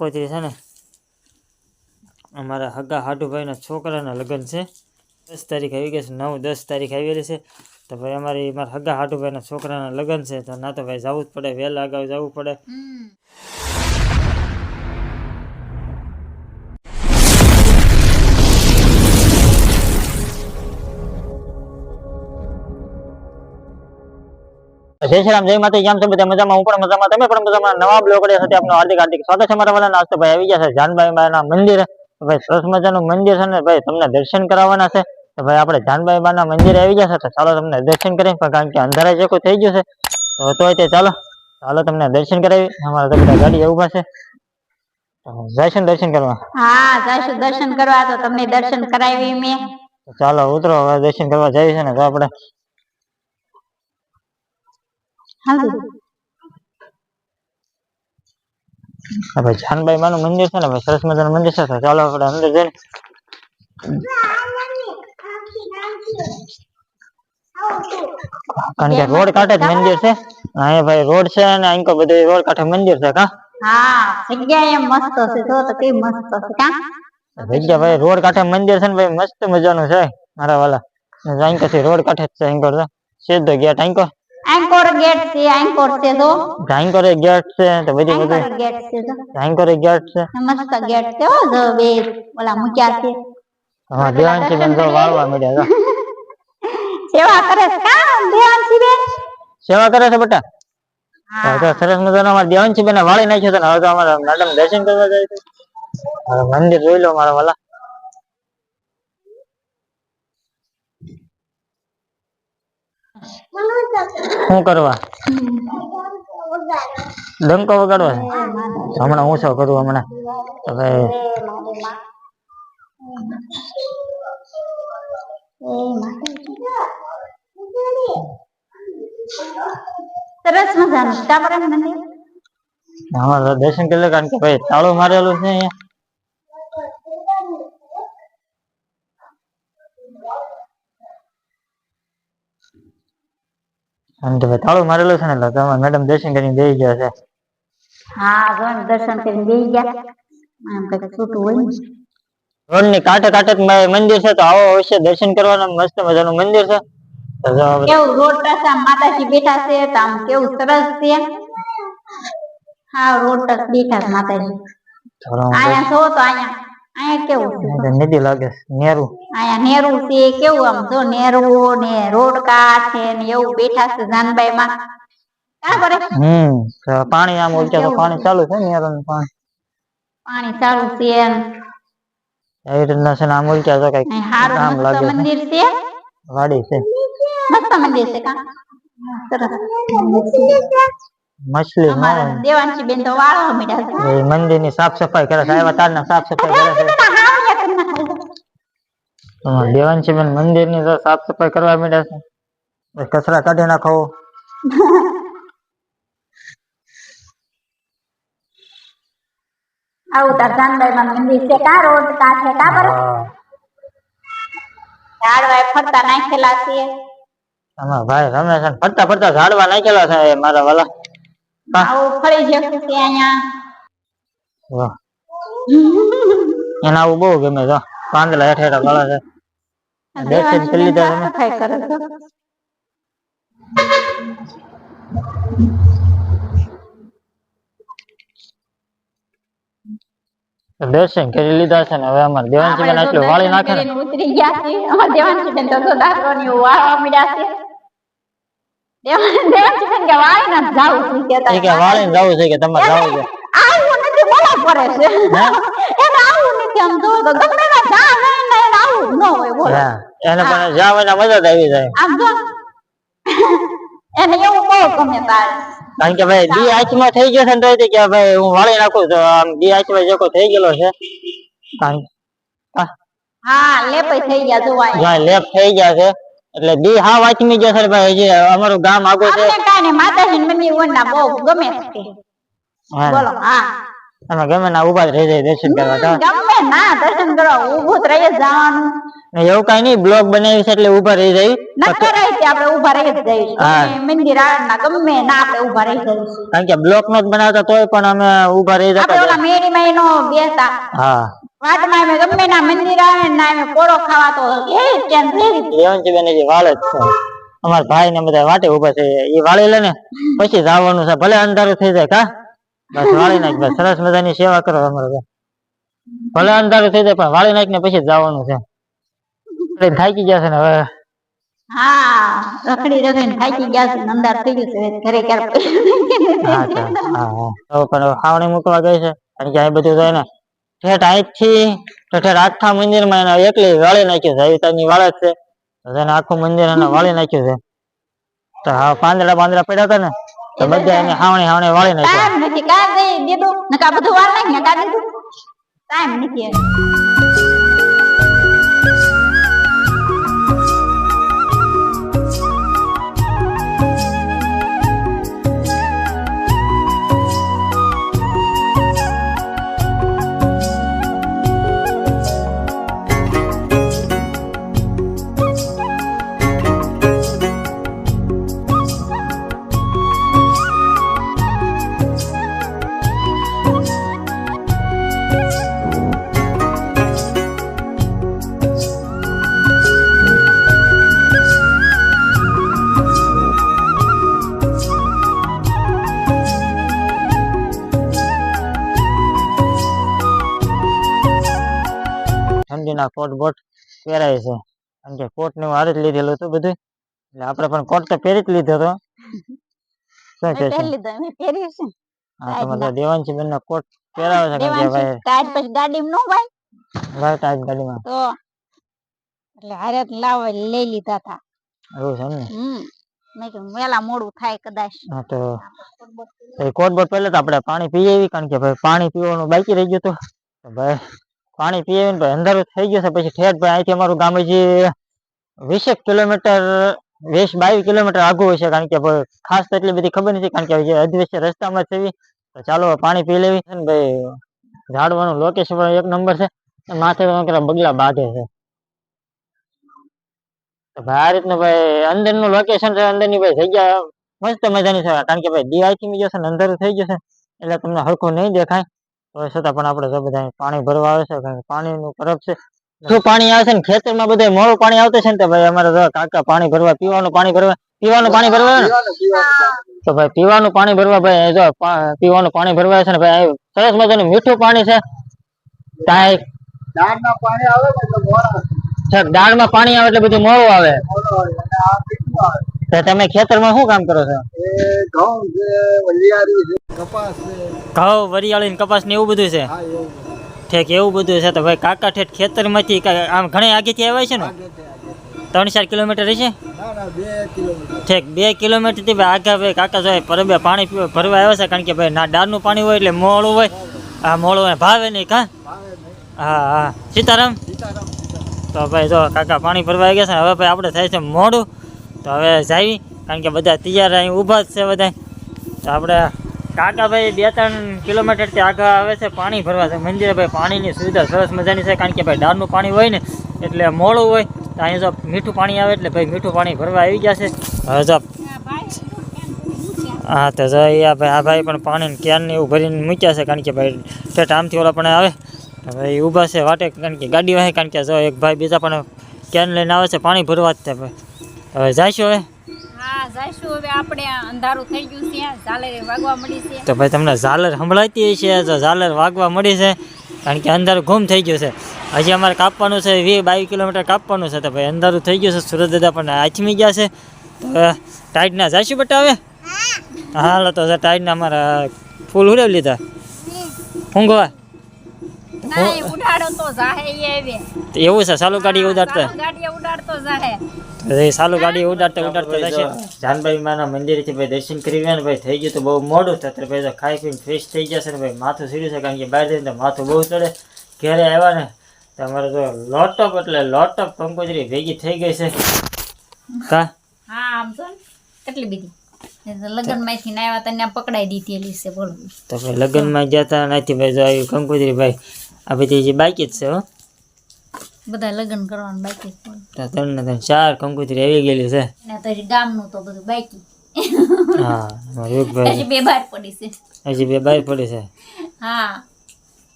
કંકોત્રી છે ને, અમારા હગા હાડુભાઈના છોકરાના લગ્ન છે. દસ તારીખ આવી ગઈ છે, નવ દસ તારીખ આવેલી છે. તો ભાઈ અમારી, મારા હગા હાડુભાઈના છોકરાના લગ્ન છે, તો ના તો ભાઈ જવું જ પડે, વહેલા અગાઉ જવું પડે. જય શ્રી રામ જય માતા કેમ છો મજામાં? હું પણ મજામાં. તમે પણ મજામાં? નવા બ્લોગ સાથે આપનું હાર્દિક હાર્દિક સ્વાગત છે મારા વાળા નાસ્તો ભાઈ આવી ગયા છે જાનભાઈ બાના મંદિર ભાઈ સરસ મજાનું મંદિર છે ને ભાઈ તમને દર્શન કરાવવાના છે. તો ભાઈ આપણે જાનભાઈ બાના મંદિર આવી ગયા છે તો ચાલો તમને દર્શન કરીએ. પણ કારણ કે અંધારા જેવું થઈ ગયું છે તો તોય તે ચાલો. ચાલો તમને દર્શન કરાવી. અમારા તો બધા ગાડી ઊભા છે. જયશન દર્શન કરવા? હા દર્શન કરવા. તો તમને દર્શન કરાવી મેં. ચાલો ઉતરો હવે દર્શન કરવા જઈએ છે ને તો આપણે ભાઈ જાનભાઈ માનું મંદિર છે ને ભાઈ સરસ મજાનું મંદિર છે તો ચાલો આપણે અંદર જઈને. કારણ કે રોડ કાંઠે જ મંદિર છે. અહીંયા ભાઈ રોડ છે અને અહીં બધું રોડ કાંઠે મંદિર છે કા? હા જગ્યા એમ મસ્ત છે જો તો કેવી મસ્ત છે કા? જગ્યા ભાઈ રોડ કાંઠે મંદિર છે ને ભાઈ મસ્ત મજાનું છે મારા વાલા. અહીં કથી રોડ કાંઠે જ છે અહીં સીધો ગયા અહીં કો આંકોર ગેટ છે આંકોર છે તો અહીં ગેટ છે તો બધી બધી? આંકોર ગેટ છે તો અહીં ગેટ છે? મસ્ત ગેટ છે હો જો બે ઓલા મૂક્યા છે. હા દેવાંશી બેન જો વાળવા મળ્યા જો સેવા કરે છે કા દેવાંશી બેન. સેવા કરે છે બેટા? હા. તો સરસ મજાનો અમારા દેવાંશી બેન વાળી નાખ્યો તો ને હવે તો અમારા મેડમ દર્શન કરવા જાય છે. મંદિર જોઈ લો મારા વાલા. શું કરવા? ડંકો વગાડવા છે હમણાં હું શું કરું હમણાં? હવે સરસ મજાનું. સીતાપુરમ મંદિર અમારે દર્શન કરી લે કારણ કે ભાઈ તાળું મારેલું છે અહીંયા. અને તો તાળું મારેલું છે ને એટલે તમારા મેડમ દર્શન કરીને બેસી ગયા છે. હા જો દર્શન કરીને બેસી ગયા. આમ કંઈક છૂટું હોય ને. રોડની કાંઠે કાંઠે મંદિર છે તો આવો અવશ્ય દર્શન કરવાના મસ્ત મજાનું મંદિર છે. તો કેવું રોડ ટચ આમ માતાજી બેઠા છે તો આમ કેવું સરસ છે. હા રોડ ટચ બેઠા માતાજી. આયા છો તો અહીંયા કેવું છે? લાગે નેરું. અહીંયા નેરું છે કેવું આમ? જો નેરું ને રોડ છે ને એવું બેઠા છે જાનબાઈ માં હમ પાણી આમ ઉલટા તો પાણી ચાલુ છે નેરું પાણી? પાણી ચાલુ છે ને એવી રીતના છે આમ ઉલટા તો મસ્ત લાગે મંદિર છે? વાડી છે. મસ્ત મંદિર છે કા? સરસ. મછલી અમારા નો દેવાંશી બેન તો વાળો મીઠા છે એ મંદિરની સાફ સફાઈ કરે છે આવ્યા તાર સાફ સફાઈ કરે છે. તમારા દેવાંશી બેન મંદિરની તો સાફ સફાઈ કરવા માંડ્યા છે. એ કચરા કાઢી નાખો આવું તાર જાનબાઈ માં મંદિર છે કા રોડ કાંઠે કા બરસ હા. ઝાડવાય ફરતા નાખેલા છે આમાં ભાઈ રમે છે ને ફરતા ફરતા ઝાડવા નાખેલા છે એ મારા વાલા. હા. આવું ફરી જશે છે અહીંયા વાહ. એને આવું બહુ ગમે છે પાંદડા હેઠ હેઠા વાળા છે દર્શન કરી લીધા તમે? સફાઈ કરે છે તો દર્શન કરી લીધા છે ને હવે અમારે દેવાંશી બેન આટલું વાળી નાખે ને કરીને ઉતરી ગયા છે અમારા દેવાંશી બેન તો તો દાખલોની વાળવા મળ્યા છે કારણ કે ભાઈ દી આંચમાં થઈ ગયો છે ને તો કે ભાઈ હું વાળી નાખું તો આમ જેકો થઈ ગયેલો છે હા, લેપ થઈ ગયા જોવાય લેપ થઈ ગયા છે એટલે દી હા વાંચમી ગયા છે ને ભાઈ હજી અમારું ગામ આગો છે. આપણે નહીં માતાજી મંદિર વંડા બહુ ગમે છે. બોલો હા. અમે ગમે ના ઊભા જ રહી દર્શન કરવા તો ગમે ના દર્શન કરવા ઊભું જ રહી જવાનું. ને એવું કઈ નહીં બ્લોગ બનાવી છે એટલે ઊભા રહી જાય નકર રહી છે આપણે ઊભા રહી જ જઈશું મંદિર આવે ના ગમે ના આપણે ઊભા રહી જઈશું કારણ કે બ્લોક નો જ બનાવતા તોય પણ અમે ઊભા રહી આપણે જતા ઓલા મેળીમાં નો બેસતા હા. વાટમાં અમે ગમે ના મંદિર આવે ને ના અમે પોળો ખાવા તો એ ચેન થઈ ગઈ. દેવનજી બેન જે વાળ જ છે અમારા ભાઈ ને બધા વાટે ઊભા છે. એ વાળી લે ને પછી જવાનું છે. ભલે અંધારું થઈ જાય કા? બસ વાળી નાખ બસ. સરસ મજાની સેવા કરો અમારે. ભલે અંધારું થઈ જાય પણ વાળી નાખ ને પછી જવાનું છે. એટલે થાકી ગયા છે ને હવે. હા રખડી રખડીને થાકી ગયા છે ને અંધાર થઈ ગયું છે. ઘરે ક્યારે હા હા તો પણ ખાવણી મૂકવા ગઈ છે. કારણ કે આ બધું તો એને ઠેઠ અહીંથી ઠેઠ આખા મંદિરમાં એને એકલી વાળી નાખ્યું છે. અવિતાની વાળ જ છે. એને આખું મંદિર એને વાળી નાખ્યું છે. તો હા, પાંદડા પાંદડા પડ્યા હતા ને, તો બધા એને હાવણી હાવણી વાળી નાખ્યા. ટાઈમ નથી કા દઈ દીધું. નકા બધું વાળ નાખ ને દીધું? ટાઈમ નથી કોટ બોટ પહેરાય છે. કારણ કે કોટ ને હારે જ લીધેલું હતું બધું. એટલે આપણે પણ કોટ તો પહેરી જ લીધો હતો. શું કે છે? હા તમારે દેવાંશી બેન કોટ પહેરાવે છે કારણ કે ભાઈ? તાજ પછી ગાડીમાં નો ભાઈ ભાઈ આજ ગાડીમાં. તો એટલે હારે લાવ લઈ લીધા હતા એવું છે ને? હમ. વેલા મોડું થાય કદાચ. હા તો કોટ બોટ પહેલા તો આપણે પાણી પીએ કારણ કે ભાઈ પાણી પીવાનું બાકી રહી ગયું તો ભાઈ પાણી પીએ ને ભાઈ અંધારું થઈ ગયું છે. પછી ઠેઠ ભાઈ અહીંથી અમારું ગામ હજી વીસેક કિલોમીટર, વીસ બાવીસ કિલોમીટર આઘું હશે કારણ કે ભાઈ ખાસ તો એટલી બધી ખબર નથી. કારણ કે હજી અધવચ્ચે રસ્તામાં જ છે તો ચાલો પાણી પી લેવી છે ને ભાઈ. ઝાડવાનું લોકેશન પણ એક નંબર છે. અને માથે કંઈક બગલા બાંધે છે. તો ભાઈ આ રીતનું ભાઈ અંદરનું લોકેશન છે. અંદરની ભાઈ જગ્યા મસ્ત મજાની છે. કારણ કે ભાઈ દિવાળી જશે ને અંધારું થઈ જશે એટલે તમને હરખું નહીં દેખાય. તો છતાં પણ આપણે બધા પાણી ભરવા આવે છે કારણ કે પાણીનું છે. શું પાણી આવે છે ને ખેતરમાં બધે મોડું પાણી આવતું છે ને ભાઈ અમારે કાકા પાણી ભરવા પીવાનું પાણી ભરવા પીવાનું પાણી ભરવા તો ભાઈ પીવાનું પાણી ભરવા ભાઈ જો પીવાનું પાણી ભરવા આવે છે ને ભાઈ સરસ મજાનું મીઠું પાણી છે. પાણી આવે એટલે મોડા. દાળમાં પાણી આવે એટલે બધું મોડું આવે. તો તમે ખેતરમાં શું કામ કરો છો? ઘઉં છે વલિયારી છે કપાસ છે. ઘઉં વરિયાળી કપાસ ને એવું બધું છે? ઠેક એવું બધું છે તો ભાઈ કાકા ઠેઠ ખેતરમાંથી આમ ઘણા આગેથી આવ્યા છે ને? ત્રણ ચાર કિલોમીટર હશે? ઠેક બે કિલોમીટર. થી ભાઈ આગા ભાઈ કાકા સાહેબ પરબે પાણી પીવા ભરવા આવ્યા છે કારણ કે ભાઈ ના ડાળનું પાણી હોય એટલે મોળું હોય. આ મોળું હોય ભાવે નહીં કા? હા હા. સીતારામ? તો ભાઈ જો કાકા પાણી ભરવા આવી ગયા છે હવે ભાઈ આપણે થાય છે મોડું. તો હવે જાવી, કારણ કે બધા તૈયાર અહીં ઊભા જ છે બધા તો આપણે કાકાભાઈ બે ત્રણ કિલોમીટરથી આગળ આવે છે, પાણી ભરવા. છે મંદિરે ભાઈ પાણીની સુવિધા સરસ મજાની છે, કારણ કે ભાઈ ડારનું પાણી હોય ને, એટલે મોડું હોય, તો અહીં જો મીઠું પાણી આવે એટલે ભાઈ મીઠું પાણી ભરવા આવી ગયા છે. હવે જો હા, તો જો આ ભાઈ આ ભાઈ પણ પાણી કેનને એવું ભરીને મૂક્યા છે, કારણ કે ભાઈ ઠેઠ આમથી ઓલા પણ આવે. તો ભાઈ ઊભા છે વાટે, કારણ કે ગાડી વાહે કારણ કે જો એક ભાઈ બીજા પણ કેન લઈને આવે છે, પાણી ભરવા જ તે ભાઈ. હવે જાઈશું હવે? હા જઈશું. હવે આપણે અંધારું થઈ ગયું છે. ઝાલરે વાગવા મળી છે. તો ભાઈ તમને ઝાલર સંભળાતી છે તો ઝાલર વાગવા મળી છે. કારણ કે અંધારું ગુમ થઈ ગયું છે. હજી અમારે કાપવાનું છે વીસ બાવીસ કિલોમીટર કાપવાનું છે. તો ભાઈ અંધારું થઈ ગયું છે. સુરત દાદા પણ આચમી ગયા છે. તો ટાઈટના જાઈશું બટા હવે? હાલો તો ટાઈટના અમારા ફૂલ ઉડાવી લીધા. ઊંઘવા એવું છે સાલું ગાડી ઉડાડતા. ચાલુ ઉડાડતો જાહે. સાલું ગાડી ઉડાડતા ઉડાડતા જશે. જાનભાઈ માના મંદિરેથી ભાઈ દર્શન કરી ગયા ને ભાઈ થઈ ગયું તો બહુ મોડું થતું ભાઈ તો ખાઈ પીને ફ્રેશ થઈ જશે ને ભાઈ માથું સીડ્યું છે કારણ કે બહાર જઈને તો માથું બહુ ચડે. ઘરે આવ્યા ને તમારે તો લોટપ એટલે લોટપ કંકોત્રી ભેગી થઈ ગઈ છે. કા? હા આમ ને. કેટલી બધી લગ્નમાંથી ને આવ્યા તને પકડાઈ દીધેલી છે બોલો તો ભાઈ લગ્નમાં ગયા હતા નથી ભાઈ જો આવી કંકોત્રી ભાઈ. આ બધી જે બાકી જ છે હો. બધા લગ્ન કરવાનું બાકી ત્રણ ને ત્રણ ચાર કંકોત્રી આવી ગયેલી છે. ને પછી ગામનું તો બધું બાકી. હા હજી બે બહાર પડી છે. હજી બે બાર પડી છે. હા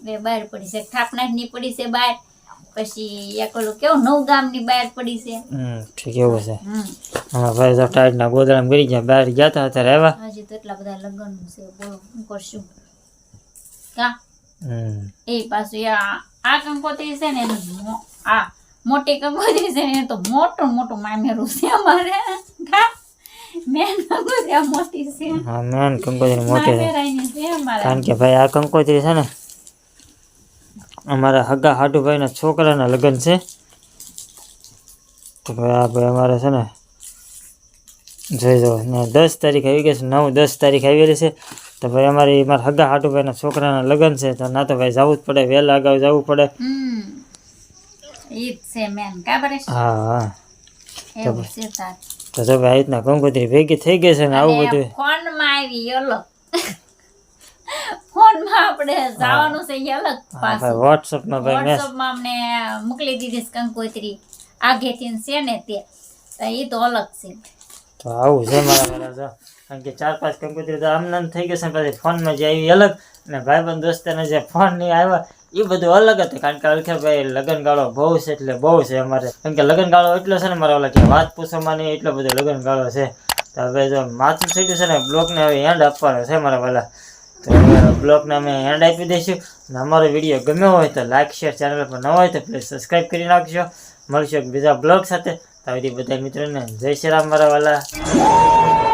બે બહાર પડી છે. થાપનાથની પડી છે બહાર. પછી એક ઓલું કેવું નવ ગામની બહાર પડી છે. હમ ઠીક એવું છે. અમારા ભાઈ તો ટાઈટના ગોદડામાં ગરી ગયા બહાર ગયા હતા અત્યારે આવ્યા. હજી તો એટલા બધા લગ્ન છે બોલો હું કરશું? કા? હમ. એ પાછું આ આ કંકોત્રી છે ને એનું આ મોટી કંકોત્રી છે ને તો મોટું મોટું મામેરું છે અમારે. મેન કંકોત્રી મોટી છે. હા મેન કંકોત્રી મોટી છે. મામેરાની છે અમારે. કારણ કે ભાઈ આ કંકોત્રી છે ને અમારા હગા હાટુભાઈના છોકરાના લગ્ન છે. તો ભાઈ આ ભાઈ અમારે છે ને જોઈ જાઓ ને દસ તારીખ આવી ગઈ છે નવ દસ તારીખ આવેલી છે. તો ભાઈ અમારી મારા હગા હાટુભાઈના છોકરાના લગ્ન છે. તો ના તો ભાઈ જવું જ પડે વહેલા અગાઉ જવું પડે. ઈ છે મેન હા હા. એવું છે તાર. તો ભાઈ રીતના કંકોત્રી ભેગી થઈ ગઈ છે ને આવું બધું. ફોનમાં આવી અલગ. ફોનમાં આપણે જવાનું છે અલગ પાછું. ભાઈ વોટ્સઅપમાં અમને મોકલી દીધી છે કંકોત્રી આગેથી છે ને તે. તો એ તો અલગ છે. આવું છે મારા વાલા જો. કારણ કે ચાર પાંચ કંકોત્રી તો આમ નામ થઈ ગયો છે પછી ફોનમાં જે આવી અલગ અને ભાઈબંધ દોસ્તને જે ફોન નહીં આવ્યા એ બધું અલગ હતું. કારણ કે અલખેભાઈ લગ્નગાળો બહુ છે એટલે બહુ છે અમારે. કારણ કે લગ્નગાળો એટલો છે ને મારા ઓલા કે વાત પૂછવામાં નહીં, એટલો બધો લગ્નગાળો છે. તો હવે જો માથું ગયું છે ને, બ્લોકને હવે એન્ડ આપવાનો છે મારા વાલા. તો બ્લોકને અમે એન્ડ આપી દઈશું. અને અમારો વીડિયો ગમ્યો હોય તો લાઇક શેર ચેનલ પર ન હોય તો પ્લીઝ સબસ્ક્રાઈબ કરી નાખજો. મળશું બીજા બ્લોગ સાથે. આવી બધા મિત્રોને જય શ્રી રામ મારા વાલા.